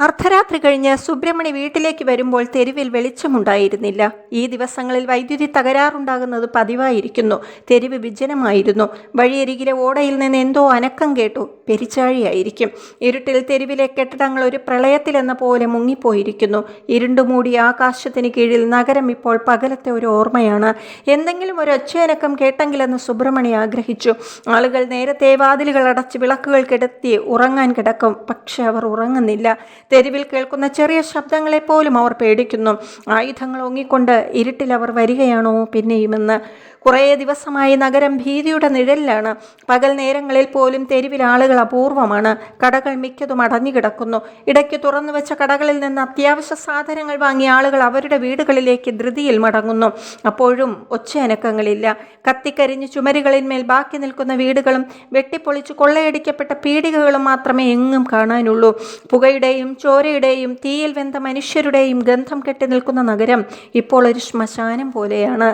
അർദ്ധരാത്രി കഴിഞ്ഞ് സുബ്രഹ്മണി വീട്ടിലേക്ക് വരുമ്പോൾ തെരുവിൽ വെളിച്ചമുണ്ടായിരുന്നില്ല. ഈ ദിവസങ്ങളിൽ വൈദ്യുതി തകരാറുണ്ടാകുന്നത് പതിവായിരിക്കുന്നു. തെരുവ് വിജനമായിരുന്നു. വഴിയരികിലെ ഓടയിൽ നിന്ന് എന്തോ അനക്കം കേട്ടു. പെരിച്ചാഴിയായിരിക്കും. ഇരുട്ടിൽ തെരുവിലെ കെട്ടിടങ്ങൾ ഒരു പ്രളയത്തിലെന്ന പോലെ മുങ്ങിപ്പോയിരിക്കുന്നു. ഇരുണ്ടുമൂടിയ ആകാശത്തിന് കീഴിൽ നഗരം ഇപ്പോൾ പകലത്തെ ഒരു ഓർമ്മയാണ്. എന്തെങ്കിലും ഒരു ഒച്ചയനക്കം കേട്ടെങ്കിലെന്ന് സുബ്രഹ്മണി ആഗ്രഹിച്ചു. ആളുകൾ നേരത്തെ വാതിലുകൾ അടച്ച് വിളക്കുകൾ കിടത്തി ഉറങ്ങാൻ കിടക്കും. പക്ഷെ അവർ ഉറങ്ങുന്നില്ല. തെരുവിൽ കേൾക്കുന്ന ചെറിയ ശബ്ദങ്ങളെ പോലും അവർ പേടിക്കുന്നു. ആയുധങ്ങൾ ഒങ്ങിക്കൊണ്ട് ഇരുട്ടിൽ അവർ വരികയാണോ? പിന്നെയുമെന്ന് കുറേ ദിവസമായി നഗരം ഭീതിയുടെ നിഴലിലാണ്. പകൽ നേരങ്ങളിൽ പോലും തെരുവിൽ ആളുകൾ അപൂർവമാണ്. കടകൾ മിക്കതും അടഞ്ഞുകിടക്കുന്നു. ഇടയ്ക്ക് തുറന്നു വെച്ച കടകളിൽ നിന്ന് അത്യാവശ്യ സാധനങ്ങൾ വാങ്ങിയ ആളുകൾ അവരുടെ വീടുകളിലേക്ക് ധൃതിയിൽ മടങ്ങുന്നു. അപ്പോഴും ഒച്ചയനക്കങ്ങളില്ല. കത്തിക്കരിഞ്ഞ് ചുമരുകളിന്മേൽ ബാക്കി നിൽക്കുന്ന വീടുകളും വെട്ടിപ്പൊളിച്ച് കൊള്ളയടിക്കപ്പെട്ട പീടികകളും മാത്രമേ എങ്ങും കാണാനുള്ളൂ. പുകയുടെയും ചോരയുടെയും തീയിൽ വെന്ത മനുഷ്യരുടെയും ഗന്ധം കെട്ടി നിൽക്കുന്ന നഗരം ഇപ്പോൾ ഒരു ശ്മശാനം പോലെയാണ്.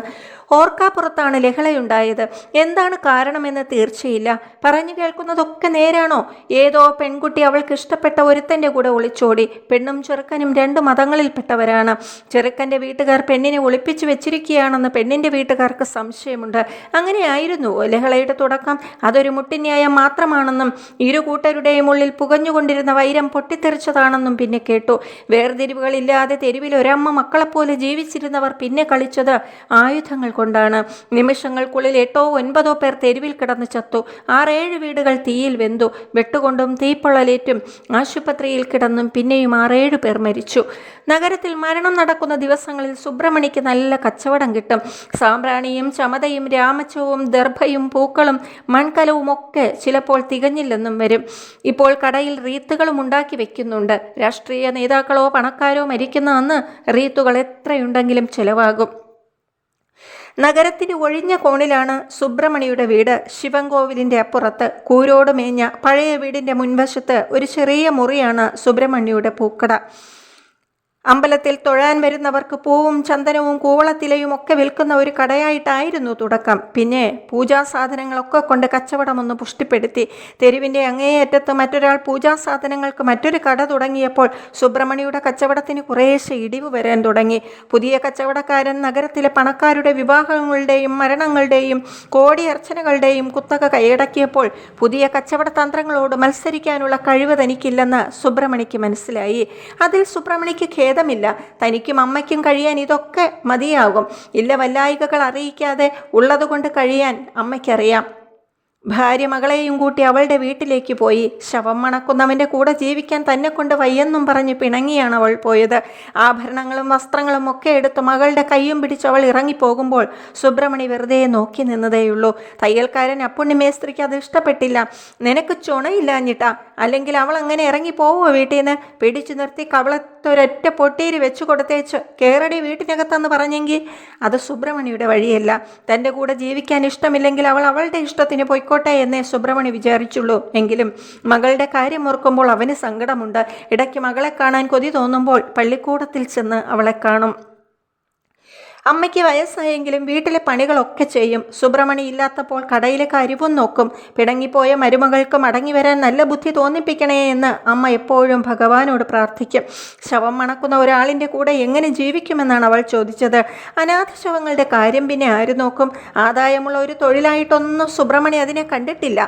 ഓർക്കാപ്പുറത്താണ് ലഹളയുണ്ടായത്. എന്താണ് കാരണമെന്ന് തീർച്ചയില്ല. പറഞ്ഞു കേൾക്കുന്നതൊക്കെ നേരാണോ? ഏതോ പെൺകുട്ടി അവൾക്ക് ഇഷ്ടപ്പെട്ട ഒരുത്തന്റെ കൂടെ ഒളിച്ചോടി. പെണ്ണും ചെറുക്കനും രണ്ട് മതങ്ങളിൽപ്പെട്ടവരാണ്. ചെറുക്കന്റെ വീട്ടുകാർ പെണ്ണിനെ ഒളിപ്പിച്ചു വെച്ചിരിക്കുകയാണെന്ന് പെണ്ണിന്റെ വീട്ടുകാർക്ക് സംശയമുണ്ട്. അങ്ങനെയായിരുന്നു ലഹളയുടെ തുടക്കം. അതൊരു മുട്ടിന്യായം മാത്രമാണെന്നും ഇരു കൂട്ടരുടെയും ഉള്ളിൽ പുകഞ്ഞുകൊണ്ടിരുന്ന വൈരം പൊട്ടിത്തെറിച്ചതാണെന്നും പിന്നെ കേട്ടു. വേർതിരിവുകളില്ലാതെ തെരുവിൽ ഒരമ്മ മക്കളെപ്പോലെ ജീവിച്ചിരുന്നവർ പിന്നെ കളിച്ചത് ആയുധങ്ങൾ കൊണ്ടാണ്. നിമിഷങ്ങൾക്കുള്ളിൽ എട്ടോ ഒൻപതോ പേർ തെരുവിൽ കിടന്ന് ചത്തു. ആറേഴ് വീടുകൾ തീയിൽ വെന്തു. വെട്ടുകൊണ്ടും തീപ്പൊള്ളലേറ്റും ആശുപത്രിയിൽ കിടന്നും പിന്നെയും ആറേഴ് പേർ മരിച്ചു. നഗരത്തിൽ മരണം നടക്കുന്ന ദിവസങ്ങളിൽ സുബ്രഹ്മണിക്ക് നല്ല കച്ചവടം കിട്ടും. സാമ്പ്രാണിയും ചമതയും രാമച്ചവും ദർഭയും പൂക്കളും മൺകലവും ഒക്കെ ചിലപ്പോൾ തികഞ്ഞില്ലെന്നും വരും. ഇപ്പോൾ കടയിൽ റീത്തുകളും ഉണ്ടാക്കി വെക്കുന്നുണ്ട്. രാഷ്ട്രീയ നേതാക്കളോ പണക്കാരോ മരിക്കുന്ന അന്ന് റീത്തുകൾ എത്രയുണ്ടെങ്കിലും ചിലവാകും. നഗരത്തിന്റെ ഒഴിഞ്ഞ കോണിലാണ് സുബ്രഹ്മണിയുടെ വീട്. ശിവൻകോവിലിന്റെ അപ്പുറത്ത് കൂരോട് മേഞ്ഞ പഴയ വീടിന്റെ മുൻവശത്ത് ഒരു ചെറിയ മുറിയാണ് സുബ്രഹ്മണ്യയുടെ പൂക്കട. അമ്പലത്തിൽ തൊഴാൻ വരുന്നവർക്ക് പൂവും ചന്ദനവും കൂവളത്തിലയും ഒക്കെ വിൽക്കുന്ന ഒരു കടയായിട്ടായിരുന്നു തുടക്കം. പിന്നെ പൂജാ സാധനങ്ങളൊക്കെ കൊണ്ട് കച്ചവടമൊന്ന് പുഷ്ടിപ്പെടുത്തി. തെരുവിന്റെ അങ്ങേയറ്റത്ത് മറ്റൊരാൾ പൂജാ സാധനങ്ങൾക്ക് മറ്റൊരു കട തുടങ്ങിയപ്പോൾ സുബ്രഹ്മണിയുടെ കച്ചവടത്തിന് കുറേശ്ശെ ഇടിവ് വരാൻ തുടങ്ങി. പുതിയ കച്ചവടക്കാരൻ നഗരത്തിലെ പണക്കാരുടെ വിവാഹങ്ങളുടെയും മരണങ്ങളുടെയും കോടിയർച്ചനകളുടെയും കുത്തക കൈയടക്കിയപ്പോൾ പുതിയ കച്ചവട തന്ത്രങ്ങളോട് മത്സരിക്കാനുള്ള കഴിവ് തനിക്കില്ലെന്ന് സുബ്രഹ്മണിക്ക് മനസ്സിലായി. അതിൽ സുബ്രഹ്മണിക്ക് ഖേദമില്ല തനിക്കും അമ്മയ്ക്കും കഴിയാൻ ഇതൊക്കെ മതിയാകും. ഇല്ല വല്ലായികകൾ അറിയിക്കാതെ ഉള്ളതുകൊണ്ട് കഴിയാൻ അമ്മയ്ക്കറിയാം. ഭാര്യ മകളെയും കൂട്ടി അവളുടെ വീട്ടിലേക്ക് പോയി. ശവം മണക്കുന്നവന്റെ കൂടെ ജീവിക്കാൻ തന്നെ കൊണ്ട് വയ്യെന്നും പറഞ്ഞ് പിണങ്ങിയാണ് അവൾ പോയത്. ആഭരണങ്ങളും വസ്ത്രങ്ങളും ഒക്കെ എടുത്ത് മകളുടെ കൈയും പിടിച്ച് അവൾ ഇറങ്ങിപ്പോകുമ്പോൾ സുബ്രഹ്മണി വെറുതെ നോക്കി നിന്നതേയുള്ളൂ. തയ്യൽക്കാരൻ അപ്പുണ്ണി മേസ്ത്രിക്ക് അത് ഇഷ്ടപ്പെട്ടില്ല. നിനക്ക് ചുണയില്ലാഞ്ഞിട്ടാ അല്ലെങ്കിൽ അവൾ അങ്ങനെ ഇറങ്ങിപ്പോവോ വീട്ടിൽ നിന്ന്? പിടിച്ചു നിർത്തി കവളത്തൊരൊറ്റ പൊട്ടീരി വെച്ചു കൊടുത്തേച്ച് കേറടി വീട്ടിനകത്തെന്ന് പറഞ്ഞെങ്കിൽ അത് സുബ്രഹ്മണിയുടെ വഴിയല്ല. തന്റെ കൂടെ ജീവിക്കാൻ ഇഷ്ടമില്ലെങ്കിൽ അവൾ അവളുടെ ഇഷ്ടത്തിന് പോയിക്കോട്ടെ എന്നേ സുബ്രഹ്മണി വിചാരിച്ചുള്ളൂ. എങ്കിലും മകളുടെ കാര്യം ഓർക്കുമ്പോൾ അവന് സങ്കടമുണ്ട്. ഇടയ്ക്ക് മകളെ കാണാൻ കൊതി തോന്നുമ്പോൾ പള്ളിക്കൂടത്തിൽ ചെന്ന് അവളെ കാണും. അമ്മയ്ക്ക് വയസ്സായെങ്കിലും വീട്ടിലെ പണികളൊക്കെ ചെയ്യും. സുബ്രഹ്മണി ഇല്ലാത്തപ്പോൾ കടയിലെ കരിവും നോക്കും. പിടങ്ങിപ്പോയ മരുമകൾക്ക് മടങ്ങി വരാൻ നല്ല ബുദ്ധി തോന്നിപ്പിക്കണേ എന്ന് അമ്മ എപ്പോഴും ഭഗവാനോട് പ്രാർത്ഥിക്കും. ശവം മണക്കുന്ന ഒരാളിന്റെ കൂടെ എങ്ങനെ ജീവിക്കുമെന്നാണ് അവൾ ചോദിച്ചത്. അനാഥ ശവങ്ങളുടെ കാര്യം പിന്നെ ആര് നോക്കും? ആദായമുള്ള ഒരു തൊഴിലായിട്ടൊന്നും സുബ്രഹ്മണി അതിനെ കണ്ടിട്ടില്ല.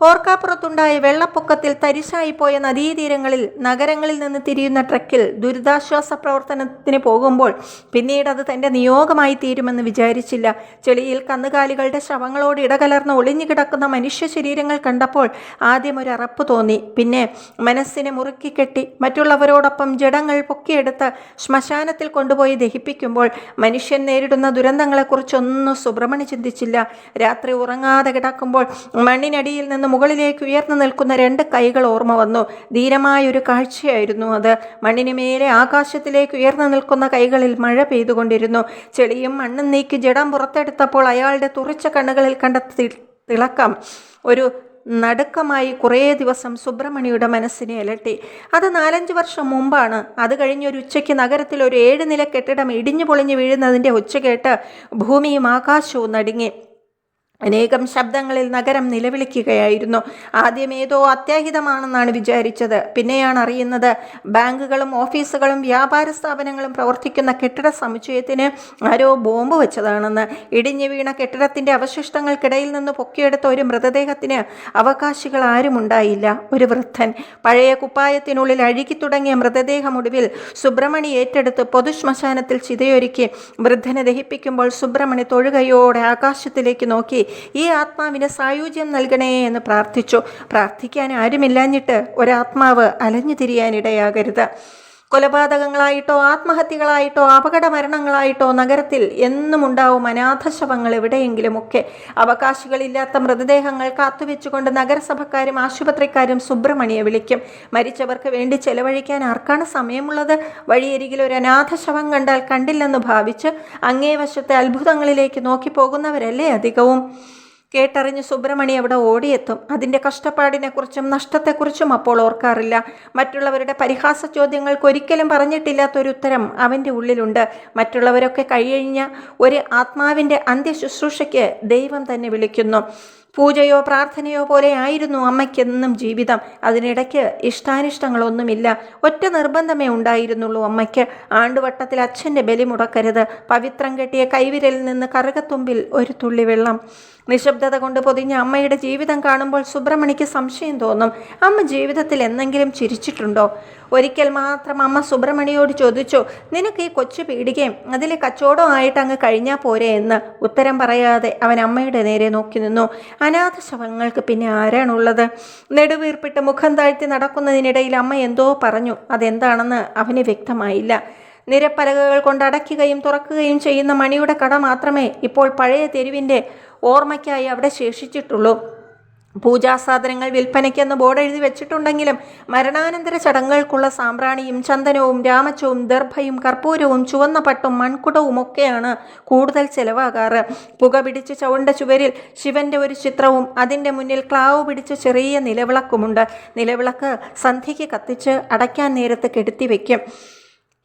ഓർക്കാപ്പുറത്തുണ്ടായ വെള്ളപ്പൊക്കത്തിൽ തരിശായിപ്പോയ നദീതീരങ്ങളിൽ നഗരങ്ങളിൽ നിന്ന് തിരിയുന്ന ട്രക്കിൽ ദുരിതാശ്വാസ പ്രവർത്തനത്തിന് പോകുമ്പോൾ പിന്നീട് അത് തന്റെ നിയോഗമായി തീരുമെന്ന് വിചാരിച്ചില്ല. ചെളിയിൽ കന്നുകാലികളുടെ ശവങ്ങളോട് ഇടകലർന്ന് ഒളിഞ്ഞു കിടക്കുന്ന മനുഷ്യ ശരീരങ്ങൾ കണ്ടപ്പോൾ ആദ്യം ഒരു അറപ്പ് തോന്നി. പിന്നെ മനസ്സിനെ മുറുക്കി കെട്ടി മറ്റുള്ളവരോടൊപ്പം ജഡങ്ങൾ പൊക്കിയെടുത്ത് ശ്മശാനത്തിൽ കൊണ്ടുപോയി ദഹിപ്പിക്കുമ്പോൾ മനുഷ്യൻ നേരിടുന്ന ദുരന്തങ്ങളെക്കുറിച്ചൊന്നും സുബ്രഹ്മണി ചിന്തിച്ചില്ല. രാത്രി ഉറങ്ങാതെ കിടക്കുമ്പോൾ മണ്ണിനടിയിൽ നിന്ന് മുകളിലേക്ക് ഉയർന്നു നിൽക്കുന്ന രണ്ട് കൈകൾ ഓർമ്മ വന്നു. ധീരമായൊരു കാഴ്ചയായിരുന്നു അത്. മണ്ണിന് മേലെ ആകാശത്തിലേക്ക് ഉയർന്നു നിൽക്കുന്ന കൈകളിൽ മഴ പെയ്തുകൊണ്ടിരുന്നു. ചെളിയും മണ്ണും നീക്കി ജഡം പുറത്തെടുത്തപ്പോൾ അയാളുടെ തുറച്ച കണ്ണുകളിൽ കണ്ട തിളക്കം. ഒരു നടുക്കമായി കുറേ ദിവസം സുബ്രഹ്മണിയുടെ മനസ്സിനെ അലട്ടി. അത് നാലഞ്ച് വർഷം മുമ്പാണ്. അത് കഴിഞ്ഞൊരു ഉച്ചയ്ക്ക് നഗരത്തിൽ ഒരു ഏഴ് നില കെട്ടിടം ഇടിഞ്ഞു പൊളിഞ്ഞു വീഴുന്നതിന്റെ ഒച്ച കേട്ട് ഭൂമിയും ആകാശവും നടുങ്ങി. അനേകം ശബ്ദങ്ങളിൽ നഗരം നിലവിളിക്കുകയായിരുന്നു. ആദ്യം ഏതോ അത്യാഹിതമാണെന്നാണ് വിചാരിച്ചത്. പിന്നെയാണ് അറിയുന്നത് ബാങ്കുകളും ഓഫീസുകളും വ്യാപാര സ്ഥാപനങ്ങളും പ്രവർത്തിക്കുന്ന കെട്ടിട സമുച്ചയത്തിന് ആരോ ബോംബ് വെച്ചതാണെന്ന്. ഇടിഞ്ഞു വീണ കെട്ടിടത്തിന്റെ അവശിഷ്ടങ്ങൾക്കിടയിൽ നിന്ന് പൊക്കിയെടുത്ത ഒരു മൃതദേഹത്തിന് അവകാശികൾ ആരുമുണ്ടായില്ല. ഒരു വൃദ്ധൻ. പഴയ കുപ്പായത്തിനുള്ളിൽ അഴുകി തുടങ്ങിയ മൃതദേഹം ഒടുവിൽ സുബ്രഹ്മണി ഏറ്റെടുത്ത് പൊതുശ്മശാനത്തിൽ ചിതയൊരുക്കി വൃദ്ധനെ ദഹിപ്പിക്കുമ്പോൾ സുബ്രഹ്മണി തൊഴുകയോടെ ആകാശത്തിലേക്ക് നോക്കി ഈ ആത്മാവിന് സായുജ്യം നൽകണേ എന്ന് പ്രാർത്ഥിച്ചു. പ്രാർത്ഥിക്കാൻ ആരുമില്ലാഞ്ഞിട്ട് ഒരാത്മാവ് അലഞ്ഞു തിരിയാനിടയാകരുത്. കൊലപാതകങ്ങളായിട്ടോ ആത്മഹത്യകളായിട്ടോ അപകട മരണങ്ങളായിട്ടോ നഗരത്തിൽ എന്നും ഉണ്ടാവും അനാഥശവങ്ങൾ എവിടെയെങ്കിലുമൊക്കെ. അവകാശികളില്ലാത്ത മൃതദേഹങ്ങൾ കാത്തുവെച്ചുകൊണ്ട് നഗരസഭക്കാരും ആശുപത്രിക്കാരും സുബ്രഹ്മണ്യെ വിളിക്കും. മരിച്ചവർക്ക് വേണ്ടി ചെലവഴിക്കാൻ ആർക്കാണ് സമയമുള്ളത്? വഴിയരികിൽ ഒരു അനാഥശവം കണ്ടാൽ കണ്ടില്ലെന്ന് ഭാവിച്ച് അങ്ങേവശത്തെ അത്ഭുതങ്ങളിലേക്ക് നോക്കി പോകുന്നവരല്ലേ അധികവും? കേട്ടറിഞ്ഞ് സുബ്രഹ്മണി അവിടെ ഓടിയെത്തും. അതിന്റെ കഷ്ടപ്പാടിനെക്കുറിച്ചും നഷ്ടത്തെക്കുറിച്ചും അപ്പോൾ ഓർക്കാറില്ല. മറ്റുള്ളവരുടെ പരിഹാസ ചോദ്യങ്ങൾക്ക് ഒരിക്കലും പറഞ്ഞിട്ടില്ലാത്തൊരു ഉത്തരം അവന്റെ ഉള്ളിലുണ്ട്. മറ്റുള്ളവരൊക്കെ കഴിഞ്ഞ ഒരു ആത്മാവിന്റെ അന്ത്യശുശ്രൂഷയ്ക്ക് ദൈവം തന്നെ വിളിക്കുന്നു. പൂജയോ പ്രാർത്ഥനയോ പോലെ ആയിരുന്നു അമ്മയ്ക്കെന്നും ജീവിതം. അതിനിടയ്ക്ക് ഇഷ്ടാനിഷ്ടങ്ങളൊന്നുമില്ല. ഒറ്റ നിർബന്ധമേ ഉണ്ടായിരുന്നുള്ളൂ അമ്മയ്ക്ക്. ആണ്ടുവട്ടത്തിൽ അച്ഛന്റെ ബലി മുടക്കരുത്. പവിത്രം കെട്ടിയ കൈവിരലിൽ നിന്ന് കറുകത്തുമ്പിൽ ഒരു തുള്ളി വെള്ളം നിശബ്ദത കൊണ്ട് പൊതിഞ്ഞ അമ്മയുടെ ജീവിതം കാണുമ്പോൾ സുബ്രഹ്മണിക്ക് സംശയം തോന്നും. അമ്മ ജീവിതത്തിൽ എന്തെങ്കിലും ചിരിച്ചിട്ടുണ്ടോ? ഒരിക്കൽ മാത്രം അമ്മ സുബ്രഹ്മണിയോട് ചോദിച്ചു നിനക്ക് ഈ കൊച്ചു പീടികയും അതിലെ കച്ചവടമായിട്ട് അങ്ങ് കഴിഞ്ഞാൽ പോരെ? എന്ന് ഉത്തരം പറയാതെ അവൻ അമ്മയുടെ നേരെ നോക്കി നിന്നു. അനാഥ ശവങ്ങൾക്ക് പിന്നെ ആരാണുള്ളത്? നെടുവീർപ്പിട്ട് മുഖം താഴ്ത്തി നടക്കുന്നതിനിടയിൽ അമ്മ എന്തോ പറഞ്ഞു. അതെന്താണെന്ന് അവന് വ്യക്തമായില്ല. നിരപ്പലകകൾ കൊണ്ട് അടയ്ക്കുകയും തുറക്കുകയും ചെയ്യുന്ന മണിയുടെ കട മാത്രമേ ഇപ്പോൾ പഴയ തെരുവിന്റെ ഓർമ്മയ്ക്കായി അവിടെ ശേഷിച്ചിട്ടുള്ളൂ. പൂജാസാധനങ്ങൾ വിൽപ്പനയ്ക്കെന്ന് ബോർഡ് എഴുതി വെച്ചിട്ടുണ്ടെങ്കിലും മരണാനന്തര ചടങ്ങുകൾക്കുള്ള സാമ്പ്രാണിയും ചന്ദനവും രാമച്ചവും ദർഭയും കർപ്പൂരവും ചുവന്ന പട്ടും മൺകുടവും ഒക്കെയാണ് കൂടുതൽ ചെലവാകാറ്. പുക പിടിച്ച് ചവണ്ട ചുവരിൽ ശിവന്റെ ഒരു ചിത്രവും അതിന്റെ മുന്നിൽ ക്ലാവ് പിടിച്ച് ചെറിയ നിലവിളക്കുമുണ്ട്. നിലവിളക്ക് സന്ധ്യയ്ക്ക് കത്തിച്ച് അടയ്ക്കാൻ നേരത്ത് കെടുത്തി വയ്ക്കും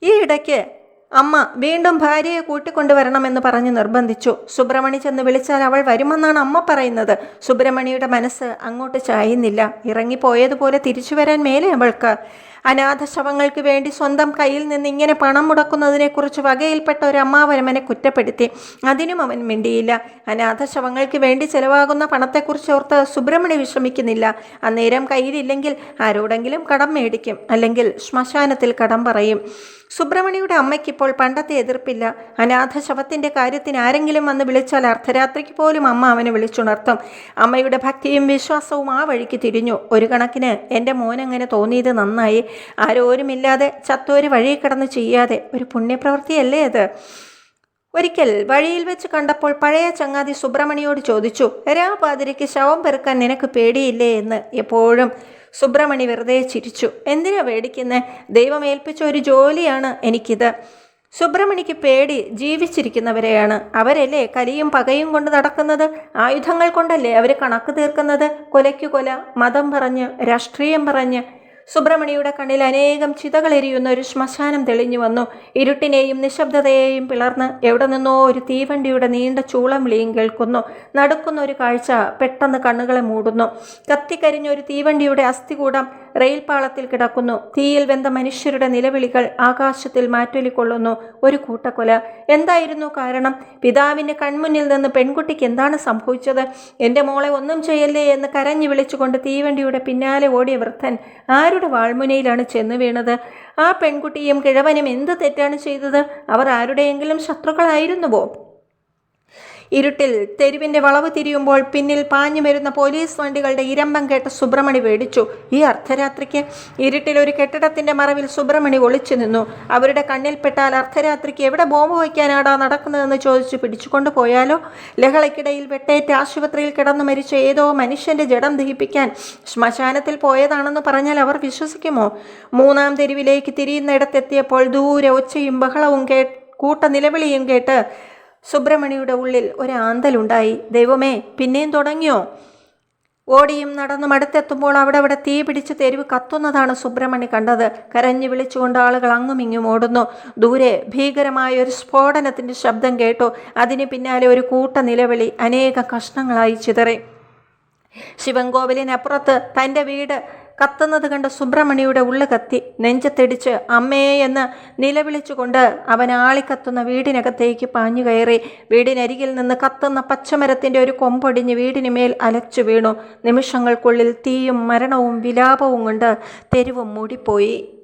ഈ ഇടയ്ക്ക് അമ്മ വീണ്ടും ഭാര്യയെ കൂട്ടിക്കൊണ്ടുവരണമെന്ന് പറഞ്ഞ് നിർബന്ധിച്ചു. സുബ്രഹ്മണി ചെന്ന് വിളിച്ചാൽ അവൾ വരുമെന്നാണ് അമ്മ പറയുന്നത്. സുബ്രഹ്മണിയുടെ മനസ്സ് അങ്ങോട്ട് ചായുന്നില്ല. ഇറങ്ങിപ്പോയതുപോലെ തിരിച്ചു വരാൻ മേലെ അവൾക്ക്. അനാഥ ശവങ്ങൾക്ക് വേണ്ടി സ്വന്തം കയ്യിൽ നിന്ന് ഇങ്ങനെ പണം മുടക്കുന്നതിനെക്കുറിച്ച് വകയിൽപ്പെട്ട ഒരു അമ്മാവനമനെ കുറ്റപ്പെടുത്തി. അതിനും അവൻ മിണ്ടിയില്ല. അനാഥശവങ്ങൾക്ക് വേണ്ടി ചെലവാകുന്ന പണത്തെക്കുറിച്ച് ഓർത്ത് സുബ്രഹ്മണ്യ വിഷമിക്കുന്നില്ല അന്നേരം കയ്യിലില്ലെങ്കിൽ ആരോടെങ്കിലും കടം മേടിക്കും. അല്ലെങ്കിൽ ശ്മശാനത്തിൽ കടം പറയും. സുബ്രഹ്മണിയുടെ അമ്മയ്ക്കിപ്പോൾ പണ്ടത്തെ എതിർപ്പില്ല. അനാഥ ശവത്തിന്റെ കാര്യത്തിന് ആരെങ്കിലും വന്ന് വിളിച്ചാൽ അർദ്ധരാത്രിക്ക് പോലും അമ്മ അവനെ വിളിച്ചുണർത്തും. അമ്മയുടെ ഭക്തിയും വിശ്വാസവും ആ വഴിക്ക് തിരിഞ്ഞു. ഒരു കണക്കിന് എന്റെ മോനങ്ങനെ തോന്നിയത് നന്നായി. ആരോരുമില്ലാതെ ചത്തോര് വഴി കിടന്ന് ചെയ്യാതെ ഒരു പുണ്യപ്രവൃത്തിയല്ലേ അത്? ഒരിക്കൽ വഴിയിൽ വെച്ച് കണ്ടപ്പോൾ പഴയ ചങ്ങാതി സുബ്രഹ്മണിയോട് ചോദിച്ചു രാപാതിരിക്ക് ശവം പെറുക്കാൻ നിനക്ക് പേടിയില്ലേ? എന്ന് എപ്പോഴും സുബ്രഹ്മണി വെറുതെ ചിരിച്ചു. എന്തിനാ പേടിക്കുന്നത് ദൈവം ഏൽപ്പിച്ച ഒരു ജോലിയാണ് എനിക്കിത്. സുബ്രഹ്മണിക്ക് പേടി ജീവിച്ചിരിക്കുന്നവരെയാണ്. അവരല്ലേ കലിയും പകയും കൊണ്ട് നടക്കുന്നത്? ആയുധങ്ങൾ കൊണ്ടല്ലേ അവർ കണക്ക് തീർക്കുന്നത്? കൊലയ്ക്ക് കൊല മതം പറഞ്ഞ് രാഷ്ട്രീയം പറഞ്ഞ് സുബ്രഹ്മണിയുടെ കണ്ണിൽ അനേകം ചിതകളെരിയുന്ന ഒരു ശ്മശാനം തെളിഞ്ഞു വന്നു. ഇരുട്ടിനെയും നിശബ്ദതയെയും പിളർന്ന് എവിടെ നിന്നോ ഒരു തീവണ്ടിയുടെ നീണ്ട ചൂളം വിളിയും കേൾക്കുന്നു. നടുക്കുന്ന ഒരു കാഴ്ച പെട്ടെന്ന് കണ്ണുകളെ മൂടുന്നു. കത്തിക്കരിഞ്ഞ ഒരു തീവണ്ടിയുടെ അസ്ഥികൂടം റെയിൽപാളത്തിൽ കിടക്കുന്നു. തീയിൽ വെന്ത മനുഷ്യരുടെ നിലവിളികൾ ആകാശത്തിൽ മാറ്റൊലിക്കൊള്ളുന്നു. ഒരു കൂട്ടക്കൊല. എന്തായിരുന്നു കാരണം? പിതാവിന്റെ കൺമുന്നിൽ നിന്ന് പെൺകുട്ടിക്ക് എന്താണ് സംഭവിച്ചത്? എന്റെ മോളെ ഒന്നും ചെയ്യല്ലേ എന്ന് കരഞ്ഞു വിളിച്ചുകൊണ്ട് തീവണ്ടിയുടെ പിന്നാലെ ഓടിയ വൃദ്ധൻ ആരുടെ വാൾമുനയിലാണ് ചെന്ന് വീണത്? ആ പെൺകുട്ടിയും കിഴവനും എന്ത് തെറ്റാണ് ചെയ്തത്? അവർ ആരുടെയെങ്കിലും ശത്രുക്കളായിരുന്നുവോ? ഇരുട്ടിൽ തെരുവിന്റെ വളവ് തിരിയുമ്പോൾ പിന്നിൽ പാഞ്ഞു വരുന്ന പോലീസ് വണ്ടികളുടെ ഇരമ്പം കേട്ട് സുബ്രഹ്മണി പേടിച്ചു. ഈ അർദ്ധരാത്രിക്ക് ഇരുട്ടിൽ ഒരു കെട്ടിടത്തിന്റെ മറവിൽ സുബ്രഹ്മണി ഒളിച്ചു നിന്നു. അവരുടെ കണ്ണിൽപ്പെട്ടാൽ അർദ്ധരാത്രിക്ക് എവിടെ ബോംബ് വയ്ക്കാനാടാ നടക്കുന്നതെന്ന് ചോദിച്ചു പിടിച്ചുകൊണ്ട് പോയാലോ? ലഹളയ്ക്കിടയിൽ വെട്ടേറ്റ് ആശുപത്രിയിൽ കിടന്നു മരിച്ച ഏതോ മനുഷ്യന്റെ ജഡം ദഹിപ്പിക്കാൻ ശ്മശാനത്തിൽ പോയതാണെന്ന് പറഞ്ഞാൽ അവർ വിശ്വസിക്കുമോ? മൂന്നാം തെരുവിലേക്ക് തിരിയുന്നിടത്തെത്തിയപ്പോൾ ദൂരെ ഒച്ചയും ബഹളവും കേ കൂട്ട നിലവിളിയും കേട്ട് സുബ്രഹ്മണിയുടെ ഉള്ളിൽ ഒരാന്തലുണ്ടായി. ദൈവമേ പിന്നെയും തുടങ്ങിയോ? ഓടിയും നടന്നും അടുത്തെത്തുമ്പോൾ അവിടെ അവിടെ തീ പിടിച്ച് തെരുവ് കത്തുന്നതാണ് സുബ്രഹ്മണി കണ്ടത്. കരഞ്ഞു വിളിച്ചുകൊണ്ട് ആളുകൾ അങ്ങും ഇങ്ങും ഓടുന്നു. ദൂരെ ഭീകരമായ ഒരു സ്ഫോടനത്തിന്റെ ശബ്ദം കേട്ടു. അതിന് പിന്നാലെ ഒരു കൂട്ട നിലവിളി അനേക കഷ്ണങ്ങളായി ചിതറി. ശിവൻകോവിലിനപ്പുറത്ത് തന്റെ വീട് കത്തുന്നത് കണ്ട സുബ്രഹ്മണിയുടെ ഉള്ളു കത്തി നെഞ്ചത്തിടിച്ച് അമ്മേ എന്ന് നിലവിളിച്ചുകൊണ്ട് അവൻ ആളിക്കത്തുന്ന വീടിനകത്തേക്ക് പാഞ്ഞു കയറി. വീടിനരികിൽ നിന്ന് കത്തുന്ന പച്ചമരത്തിന്റെ ഒരു കൊമ്പൊടിഞ്ഞ് വീടിന് മേൽ അലച്ചു വീണു. നിമിഷങ്ങൾക്കുള്ളിൽ തീയും മരണവും വിലാപവും കൊണ്ട് തെരുവും മൂടിപ്പോയി.